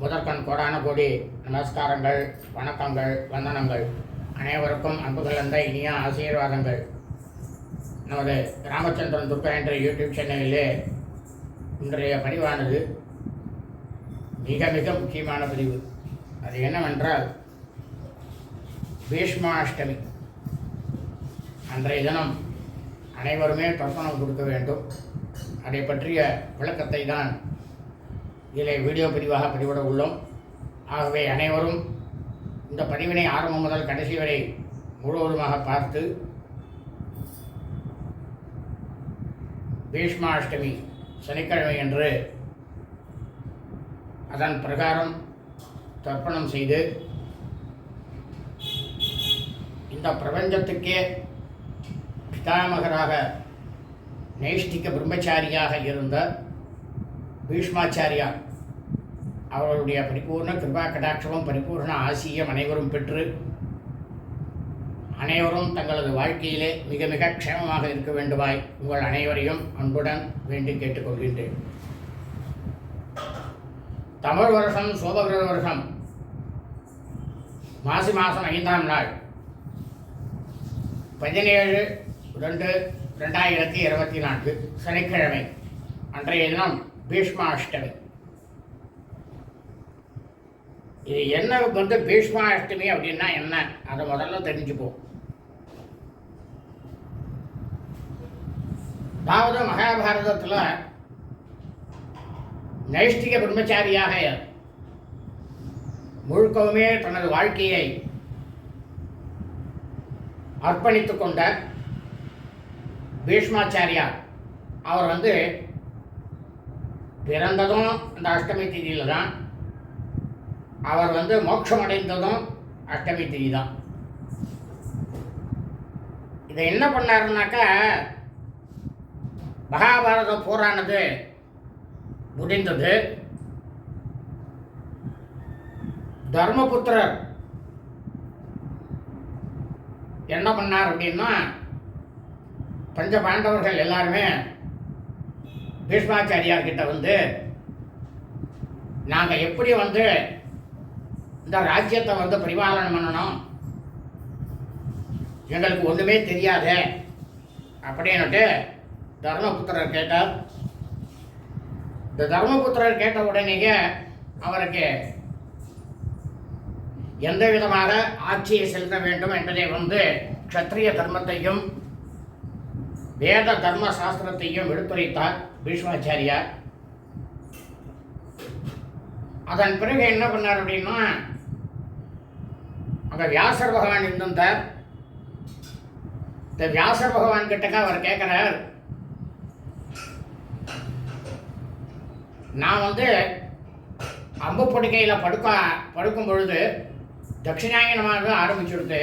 முதற்கண் கோடான கோடி நமஸ்காரங்கள் வணக்கங்கள் வந்தனங்கள். அனைவருக்கும் அன்பு கலந்த இனிய ஆசீர்வாதங்கள். நமது ராமச்சந்திரன் துர்கா என்ற யூடியூப் சேனலிலே இன்றைய பதிவானது மிக மிக முக்கியமான பதிவு. அது என்னவென்றால் பீஷ்மாஷ்டமி. அன்றைய தினம் அனைவருமே தர்ப்பணம் கொடுக்க வேண்டும். அதை பற்றிய விளக்கத்தை தான் இதில் வீடியோ பதிவாக பதிவிட உள்ளோம். ஆகவே அனைவரும் இந்த பதிவினை ஆரம்பம் முதல் கடைசி வரை முழுவதுமாக பார்த்து பீஷ்மாஷ்டமி சனிக்கிழமை என்று அதன் பிரகாரம் தர்ப்பணம் செய்து இந்த பிரபஞ்சத்துக்கே பிதாமகராக நைஷ்டிக பிரம்மச்சாரியாக இருந்த பீஷ்மாச்சாரியார் அவர்களுடைய பரிபூர்ண கிருபா கடாட்சமும் பரிபூர்ண ஆசியம் அனைவரும் பெற்று அனைவரும் தங்களது வாழ்க்கையிலே மிக மிக க்ஷேமமாக இருக்க வேண்டுமாய் உங்கள் அனைவரையும் அன்புடன் வேண்டி கேட்டுக்கொள்கின்றேன். தமிழ் வருஷம் சோபகிரக வருஷம் மாசி மாதம் ஐந்தாம் நாள் பதினேழு ரெண்டு ரெண்டாயிரத்தி இருபத்தி நான்கு சனிக்கிழமை அன்றைய தினம் பீஷ்மாஷ்டமி. இது என்ன வந்து பீஷ்மாஷ்டமி அப்படின்னா என்ன? அதை முதல்ல தெரிஞ்சுப்போம். அதாவது மகாபாரதத்தில் நைஷ்டிக பிரம்மச்சாரியாக முழுக்கவுமே தனது வாழ்க்கையை அர்ப்பணித்து கொண்ட பீஷ்மாச்சாரியார். அவர் வந்து பிறந்ததும் அந்த அஷ்டமி திதியில் தான் அவர் வந்து மோட்சம் அடைந்ததும் அஷ்டமி திதி தான் இதை என்ன பண்ணாருனாக்கா மகாபாரத போரானது முடிந்தது. தர்மபுத்திரர் என்ன பண்ணார் அப்படின்னா பஞ்ச பாண்டவர்கள் எல்லாருமே பீஷ்மாச்சாரியார்கிட்ட வந்து நாங்கள் எப்படி வந்து இந்த ராஜ்யத்தை வந்து பரிபாலனம் பண்ணணும். எங்களுக்கு ஒன்றுமே தெரியாது. அப்படின்னுட்டு தர்மபுத்திரர் கேட்டார். இந்த தர்மபுத்திரர் கேட்ட உடனேயே அவருக்கு எந்த விதமாக ஆட்சியை செலுத்த வேண்டும் என்பதை வந்து க்ஷத்ரிய தர்மத்தையும் வேத தர்ம சாஸ்திரத்தையும் எடுத்துரைத்தார் பீஷ்மாச்சாரியார். அதன் பிறகு என்ன பண்ணார் அப்படின்னா அப்போ வியாசர் பகவான் இருந்திருந்தார் இந்த வியாசர் பகவான் கிட்டக்க அவர் கேட்குறார் நான் வந்து அம்பு படுக்கையில் படுக்க படுக்கும் பொழுது தட்சிணாயனமாக ஆரம்பிச்சுடுது.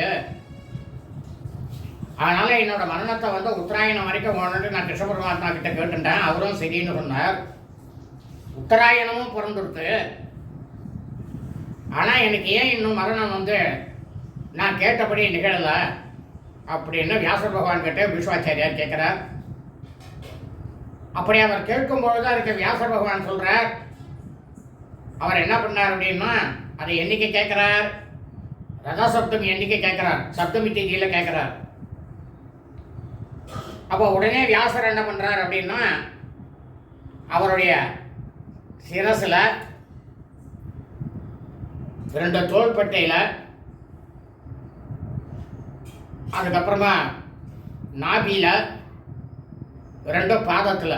அதனால் என்னோட மரணத்தை வந்து உத்தராயணம் வரைக்கும் போகணுன்ட்டு நான் கிருஷ்ண பரமாத்மா கிட்ட கேட்டுட்டேன். அவரும் சரின்னு சொன்னார். உத்தராயணமும் பிறந்துடுது. ஆனால் எனக்கு ஏன் இன்னும் மரணம் வந்து நான் கேட்டபடி நிகழலை. அப்படின்னு வியாசர் பகவான் கிட்ட விஸ்வாச்சாரியார் கேட்குறார். அப்படி அவர் கேட்கும்போது தான் இருக்க வியாசர் பகவான் சொல்கிறார் அவர் என்ன பண்ணார் அப்படின்னா அதை என்னைக்கு கேட்குறார்? ரத சப்தமி என்னைக்கு கேட்குறார்? சப்தமி தேதியில் கேட்குறார். அப்போ உடனே வியாசர் என்ன பண்ணுறார் அப்படின்னா அவருடைய சிரசில் ரெண்டு தோள்பட்டையில் அதுக்கப்புறமா நாபியில் ரெண்டும் பாதத்தில்.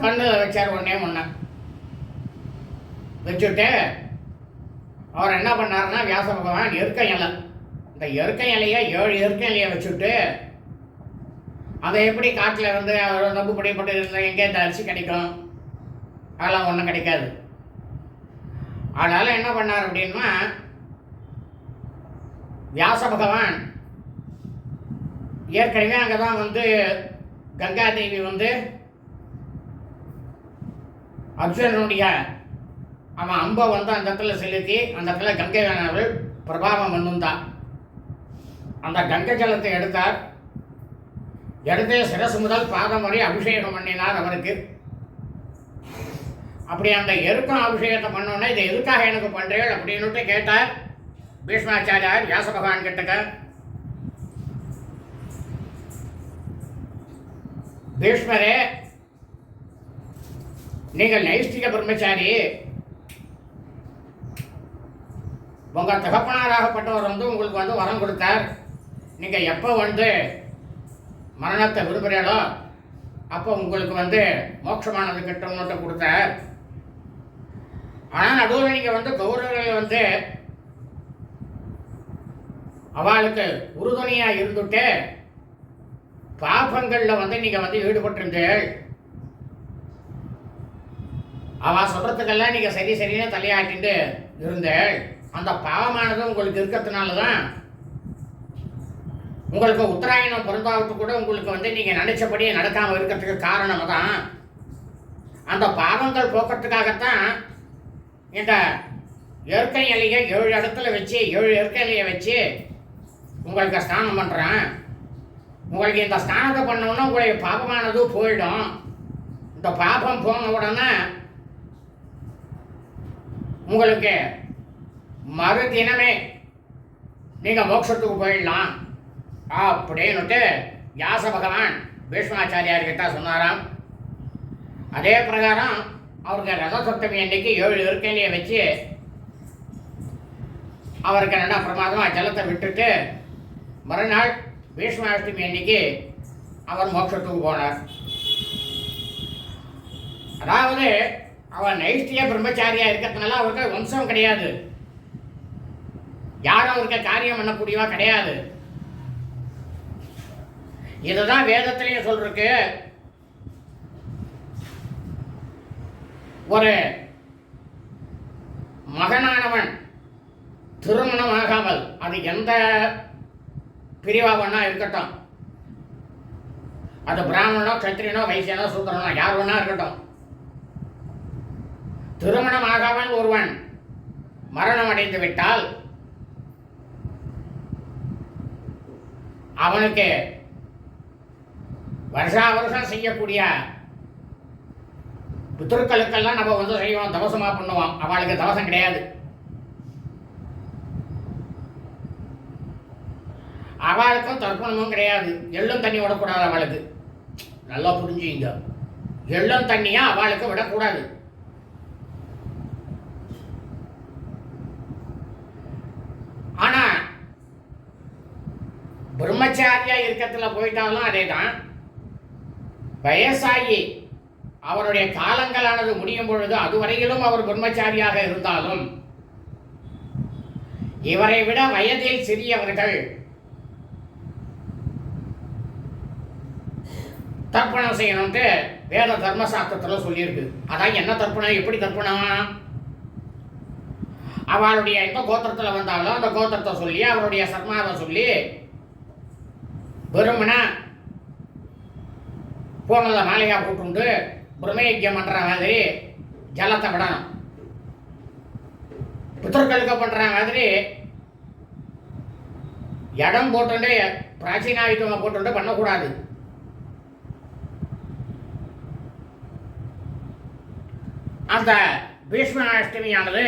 கண்ணில் வச்சார் ஒன்றே ஒன்று வச்சுட்டு அவர் என்ன பண்ணாருன்னா வியாச பகவான் எருக்க இலை. இந்த எருக்கை இலையை ஏழு எருக்க இலையை வச்சுட்டு அதை எப்படி காட்டில் வந்து அவர் நம்பு பிடிப்பட்டு இருந்தால் எங்கே இந்த அரிசி கிடைக்கும்? அதெல்லாம் ஒன்றும் கிடைக்காது. அதனால் என்ன பண்ணார் அப்படின்னா வியாச பகவான் ஏற்கனவே அங்கே தான் வந்து கங்கா தேவி வந்து அர்ஜுனனுடைய அவன் அம்பை வந்து அந்த இடத்துல செலுத்தி அந்த இடத்துல கங்கை வேணாவில் பிரபாவம் பண்ணுந்தான் அந்த கங்கை ஜலத்தை எடுத்தார். எடுத்து சிரசு முதல் பாதம் வரை அபிஷேகம் பண்ணினார் அவருக்கு. அப்படி அந்த எருக்கம் அபிஷேகத்தை பண்ணோன்னே இதை எதுக்காக எனக்கு பண்ணுறீள் அப்படின்னுட்டு கேட்டார். பீஷ்மாச்சாரியார் வியாச பகவான் கிட்டக்க. பீஷ்மரே நீங்கள் நைஷ்டிக பிரம்மச்சாரி. உங்கள் தகப்பனாராகப்பட்டவர் வந்து உங்களுக்கு வந்து வரம் கொடுத்தார். நீங்கள் எப்போ வந்து மரணத்தை விரும்புகிறீங்களோ அப்போ உங்களுக்கு வந்து மோட்சமானது கிட்டம்னு கொடுத்தார். ஆனால் நடுவில் நீங்கள் வந்து கௌரவர்கள் வந்து அவளுக்கு உறுதுணையாக இருந்துட்டு பாபங்களில் வந்து நீங்கள் வந்து ஈடுபட்டிருந்தீர்கள். அவ சொல்கிறதுக்கெல்லாம் நீங்கள் சரி சரின்னு தலையாட்டிட்டு இருந்தேள் அந்த பாவமானது உங்களுக்கு இருக்கிறதுனால தான் உங்களுக்கு உத்தராயணம் பிறந்தாவது கூட உங்களுக்கு வந்து நீங்கள் நினச்சபடியே நடக்காமல் இருக்கிறதுக்கு காரணம் தான் அந்த பாவங்கள் போக்கிறதுக்காகத்தான் இந்த இயற்கை இலையை ஏழு இடத்துல வச்சு ஏழு இயற்கை இலையை வச்சு உங்களுக்கு ஸ்நானம் பண்ணுறேன் உங்களுக்கு இந்த ஸ்நானத்தை பண்ணோன்னா உங்களுடைய பாபமானது போயிடும். இந்த பாபம் போன உடனே உங்களுக்கு மறு தினமே நீங்கள் மோட்சத்துக்கு போயிடலாம் அப்படின்னுட்டு வியாச பகவான் பீஷ்மாச்சாரியார்கிட்ட சொன்னாராம். அதே பிரகாரம் அவருக்கு ரதசப்தமி அன்னைக்கு ஏழு இருக்கையிலேயே வச்சு அவருக்கு என்ன பிரமாதமாக ஜலத்தை விட்டுட்டு மறுநாள் பீஷ்மாஷ்டமி அன்னைக்கு அவர் மோட்சத்துக்கு போனார். அதாவது அவர் நைஷ்டிய பிரம்மச்சாரியா இருக்கிறதுனால அவருக்கு வம்சம் கிடையாது. யாரும் அவருக்கு காரியம் பண்ணக்கூடியவா கிடையாது. இதுதான் வேதத்திலையும் சொல்றதுக்கு ஒரு மகனானவன் திருமணம் ஆகாமல் அது எந்த பிரிவாவனா இருக்கட்டும். அது பிராமணனோ கத்திரியனோ வைசியனோ சூத்திரனோ யார் வேணா இருக்கட்டும். திருமணம் ஆகாமல் ஒருவன் மரணம் அடைந்து விட்டால் அவனுக்கு வருஷா வருஷம் செய்யக்கூடிய புத்தர்களுக்கெல்லாம் நம்ம வந்து செய்வோம் தவசமா பண்ணுவோம். அவளுக்கு தவசம் கிடையாது. அவளுக்கும் தர்ப்பணமும் கிடையாது. எள்ளும் தண்ணி விடக்கூடாது அவளுக்கு. நல்லா புரிஞ்சுங்க எள்ளும் தண்ணியா அவளுக்கு விடக்கூடாது. ஆனா பிரம்மச்சாரியா இருக்கத்தில் போயிட்டாலும் அதே தான் வயசாகி அவருடைய காலங்களானது முடியும் பொழுது அதுவரையிலும் அவர் பிரம்மச்சாரியாக இருந்தாலும் இவரை விட வயதில் சிறியவர்கள் தர்ப்பணம் செய்யணும்ட்டு வேத தர்மசாஸ்திரத்தில் சொல்லியிருக்கு. அதான் என்ன தர்ப்பணம் எப்படி தர்ப்பணம்? அவளுடைய எந்த கோத்திரத்தில் வந்தாலும் அந்த கோத்திரத்தை சொல்லி அவருடைய சர்மாவை சொல்லி வெறுமனா போனதை மாலையாக போட்டுண்டு பிரம்மயஜம் பண்ற மாதிரி ஜலத்தை விடணும் பித்தர்களுக்கு பண்ற மாதிரி இடம் போட்டுண்டு பிராச்சீனாயுத்தமாக போட்டுண்டு பண்ணக்கூடாது. அந்த பீஷ்மாஷ்டமியானது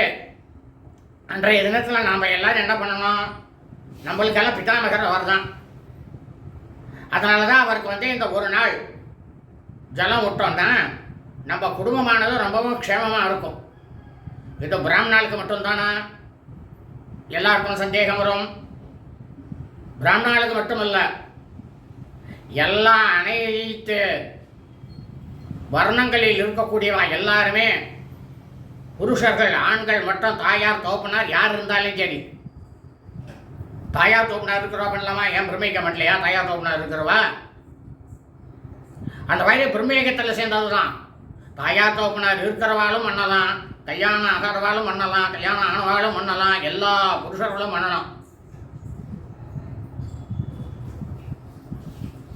அன்றைய தினத்தில் நாம் எல்லாரும் என்ன பண்ணணும்? நம்மளுக்கெல்லாம் பிதாமகர் அவர் தான் அதனால தான் அவருக்கு வந்து இந்த ஒரு நாள் ஜலம் விட்டோம்னா நம்ம குடும்பமானதும் ரொம்பவும் க்ஷேமமாக இருக்கும். இது பிராமணாளுக்கு மட்டும்தானா? எல்லாருக்கும் சந்தேகம் வரும். பிராமணாளுக்கு மட்டுமல்ல எல்லா அனைத்து வர்ணங்களில் இருக்கக்கூடியவா எல்லாருமே புருஷர்கள் ஆண்கள் மற்றும் தாயார் தோப்பினார் யார் இருந்தாலும் சரி. தாயார் தோப்பினார் இருக்கிறவா பண்ணலாமா? ஏன் பிரமிக்க மாட்டலையா? தாயார் தோப்பினார் இருக்கிறவா? அந்த வயது பிரம்மேகத்தில் சேர்ந்தது தான் தாயார் தோப்பினார் இருக்கிறவாலும் பண்ணலாம் கல்யாணம் ஆகிறவாளும் பண்ணலாம் கல்யாணம் ஆனவாலும் பண்ணலாம் எல்லா புருஷர்களும் பண்ணலாம்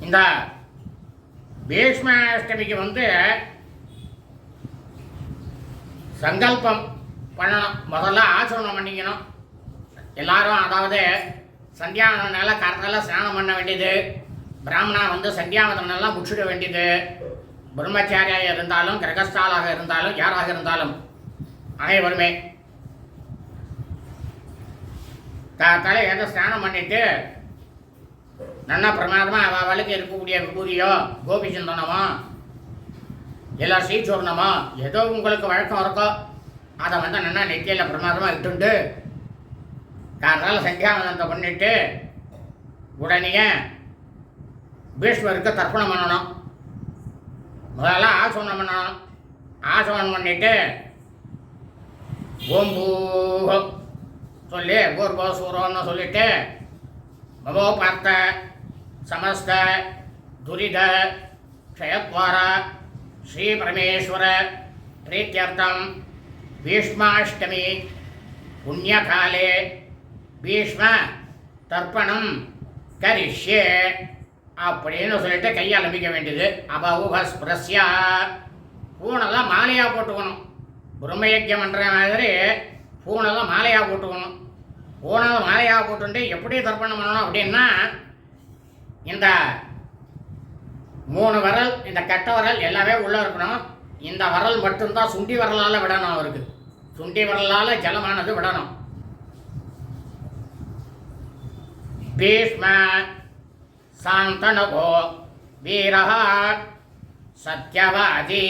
இந்த பீஷ்மாஷ்டமிக்கு வந்து சங்கல்பம் பண்ணணும். முதல்ல ஆச்சரணம் பண்ணிக்கணும். எல்லாரும் அதாவது சந்தியாவதனால கரத்தில் ஸ்நானம் பண்ண வேண்டியது. பிராமணா வந்து சந்தியாவதனெல்லாம் முடிச்சுட வேண்டியது. பிரம்மச்சாரியாக இருந்தாலும் கிரகஸ்தாலாக இருந்தாலும் யாராக இருந்தாலும் அனைவருமே. தலை எதை ஸ்நானம் பண்ணிட்டு நல்லா பிரமாதமாக அவள் அவளுக்கு இருக்கக்கூடிய விபூதியோ கோபி சந்தனமோ இல்லை ஸ்ரீசூர்ணமோ ஏதோ உங்களுக்கு வழக்கம் இருக்கோ அதை வந்து நல்லா நெத்தியில் பிரமாதமாக இட்டுண்டு காத்தால சந்தியாவந்தத்தை பண்ணிட்டு உடனே பீஷ்மருக்கு தர்ப்பணம் பண்ணணும். முதல்ல ஆசனம் பண்ணணும். ஆசனம் பண்ணிட்டு ஓம்பூகம் சொல்லி பூர்வ சூரோன்னு சொல்லிட்டு மமோ பார்த்த சமஸ்த துரித க்ஷயத்வார ஸ்ரீ பரமேஸ்வர பிரீத்தியர்த்தம் பீஷ்மாஷ்டமி புண்ணியகாலே பீஷ்ம தர்ப்பணம் கரிஷ்யே. அப்படின்னு சொல்லிட்டு கையால் நம்பிக்க வேண்டியது. அப்போ அபவுஹஸ் பிரஸ்யா. பூனெல்லாம் மாலையாக போட்டுக்கணும். பிரம்மயக்கியம்ன்ற மாதிரி பூனெல்லாம் மாலையாக போட்டுக்கணும். பூனெல்லாம் மாலையாக போட்டு எப்படி தர்ப்பணம் பண்ணணும் அப்படின்னா இந்த மூணு வரல் இந்த கெட்ட வரல் எல்லாமே உள்ளே இருக்கணும். இந்த வரல் மட்டும்தான் சுண்டி வரலால் விடணும் அவருக்கு. சுண்டி வரலால் ஜலமானது விடணும். பீஷ்ம शान्तनुको वीरः सत्यवादी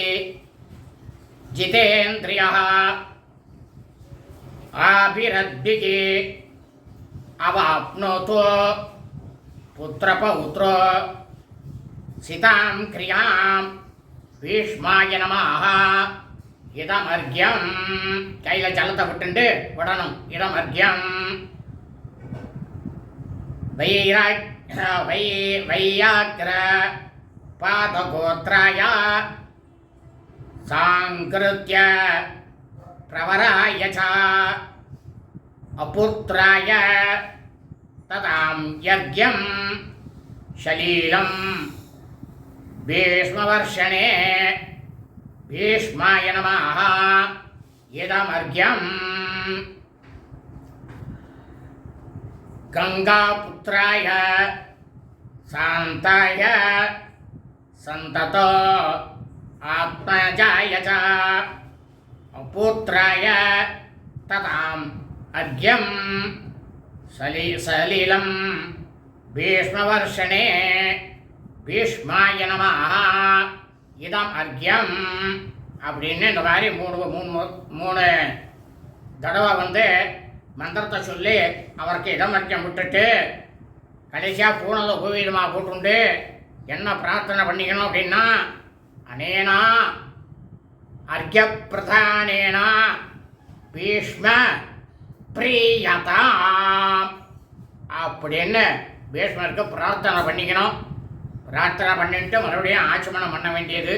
जितेन्द्रियः आभिरद्भिः अवाप्नोतु पुत्रपौत्रो सितां क्रियां भीष्माय नमः இதமர்க்கியம் கையில் ஜலத்தை விட்டுண்டு விடணும் இதமர்க்கியம் வைராக் वै वैयाग्र पादगोत्राय साङ्कृत्य प्रवराय च अपुत्राय तदां यज्ञं शलीलं भीष्मवर्षणे भीष्माय नमः इदमर्घ्यम् गङ्गापुत्राय शान्ताय सन्ततो आत्मजाय च पुत्राय तताम् अर्घ्यं सलि सलिलं भीष्मवर्षणे பீஷ்மாய நமஹ இதம் அர்க்யம் அப்படின்னு இந்த மாதிரி மூணு மூணு மூணு தடவை வந்து மந்திரத்தை சொல்லி அவருக்கு இடம் இடமர்க்கம் விட்டுட்டு கடைசியாக பூனதை உபவீதமாக போட்டுண்டு என்ன பிரார்த்தனை பண்ணிக்கணும் அப்படின்னா அனேனா அர்க்க பிரதானேனா பீஷ்ம பிரியதாம் அப்படின்னு பீஷ்மருக்கு பிரார்த்தனை பண்ணிக்கணும். பிரார்த்தனை பண்ணிட்டு மறுபடியும் ஆச்சமனம் பண்ண வேண்டியது.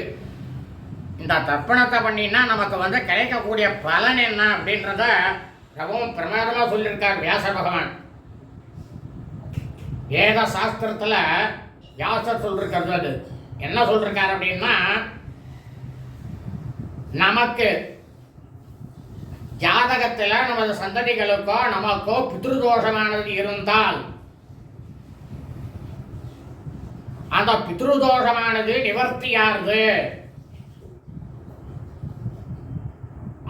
இந்த தர்ப்பணத்தை பண்ணினா நமக்கு வந்து கிடைக்கக்கூடிய பலன் என்ன அப்படின்றத ரொம்பவும் பிரமாதமாக சொல்லியிருக்கார் வியாச பகவான் வேத சாஸ்திரத்தில் வியாசர் சொல்லிருக்கிறது அது என்ன சொல்லிருக்கார் அப்படின்னா நமக்கு ஜாதகத்தில் நமது சந்ததிகளுக்கோ நமக்கோ பித்ருதோஷமானது இருந்தால் அந்த பித்ருதோஷமானது நிவர்த்தியாகுது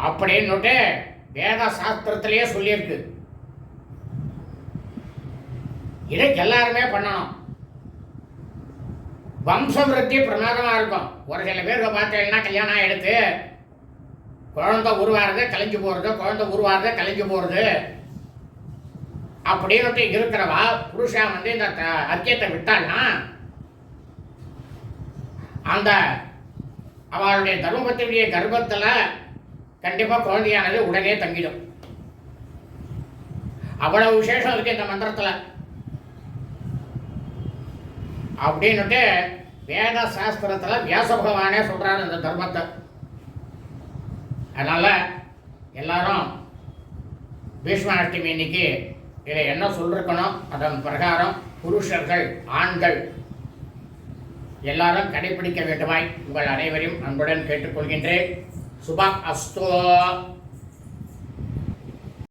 அப்படின்னுட்டு வேத சாஸ்திரத்திலேயே சொல்லியிருக்கு. இதை எல்லாருமே பண்ணணும். வம்சவிருத்தி பிரமாதமாக இருக்கும். ஒரு சில பேருக்கு பார்த்தீங்கன்னா கல்யாணம் எடுத்து குழந்தை உருவாருது கலைஞ்சு போகிறது குழந்தை உருவாருது கலைஞ்சு போகிறது அப்படின்ட்டு இருக்கிறவா புருஷா வந்து இந்த அத்தியத்தை விட்டான்னா அந்த அவளுடைய தர்மபத்தினுடைய கர்ப்பத்தில் கண்டிப்பாக குழந்தையானது உடனே தங்கிடும். அவ்வளவு விசேஷம் இருக்கு இந்த மந்திரத்தில். அப்படின்னுட்டு வேத சாஸ்திரத்தில் வியாச பகவானே சொல்கிறார் இந்த தர்மத்தை. அதனால் எல்லாரும் பீஷ்மாஷ்டமி இன்னைக்கு இதில் என்ன சொல்லிருக்கணும்? அதன் பிரகாரம் புருஷர்கள் ஆண்கள் எல்லாரும் கடைபிடிக்க வேண்டுமாய். உங்கள் அனைவரையும் அன்புடன் கேட்டுக்கொள்கின்றேன். subak asto